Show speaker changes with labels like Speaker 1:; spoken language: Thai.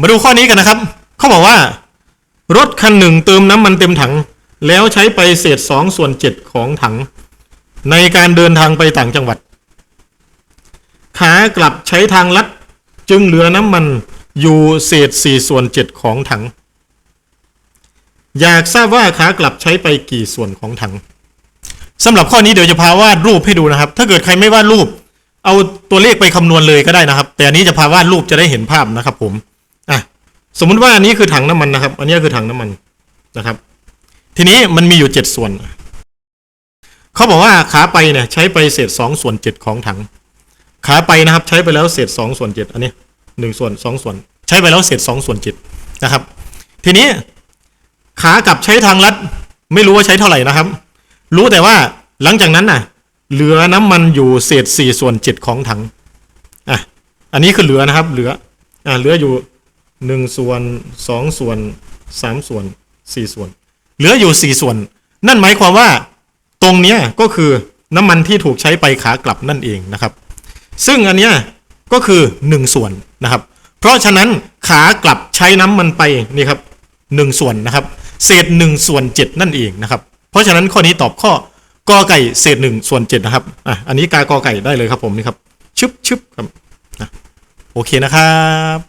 Speaker 1: มาดูข้อนี้กันนะครับ เขาบอกว่า รถคันหนึ่งเติมน้ำมันเต็มถัง แล้วใช้ไปเศษสองส่วนเจ็ดของถัง ในการเดินทางไปต่างจังหวัด ขากลับใช้ทางลัดจึงเหลือน้ำมันอยู่เศษสี่ส่วนเจ็ดของถัง อยากทราบว่าขากลับใช้ไปกี่ส่วนของถังสำหรับข้อนี้เดี๋ยวจะพาวาดรูปให้ดูนะครับ ถ้าเกิดใครไม่วาดรูป เอาตัวเลขไปคำนวณเลยก็ได้นะครับ แต่อันนี้จะพาวาดรูปจะได้เห็นภาพนะครับผม สมมุติว่าอันนี้คือถังน้ำมันนะครับ อันนี้คือถังน้ำมันนะครับ ทีนี้มันมีอยู่เจ็ดส่วน เขาบอกว่าขาไปเนี่ยใช้ไปเศษสองส่วนเจ็ดของถัง ขาไปนะครับ ใช้ไปแล้วเศษสองส่วนเจ็ดอันนี้หนึ่งส่วนสองส่วน ใช้ไปแล้วเศษสองส่วนเจ็ดนะครับ ทีนี้ขากลับใช้ทางลัด ไม่รู้ว่าใช้เท่าไหร่นะครับ รู้แต่ว่าหลังจากนั้นน่ะ เหลือน้ำมันอยู่เศษสี่ส่วนเจ็ดของถังอะอันนี้คือเหลือนะครับ เหลืออะเหลืออยู่ หนึ่งส่วนสองส่วนสามส่วนสี่ส่วน เหลืออยู่สี่ส่วน นั่นหมายความว่าตรงเนี้ยก็คือน้ำมันที่ถูกใช้ไปขากลับนั่นเองนะครับ ซึ่งอันเนี้ยก็คือหนึ่งส่วนนะครับ เพราะฉะนั้นขากลับใช้น้ำมันไปนี่ครับหนึ่งส่วนนะครับ เศษหนึ่งส่วนเจ็ดนั่นเองนะครับ เพราะฉะนั้นข้อนี้ตอบข้อกอไก่เศษหนึ่งส่วนเจ็ดนะครับอะอันนี้กากอไก่ได้เลยครับผมนี่ครับชึบชึบครับอะโอเคนะครับ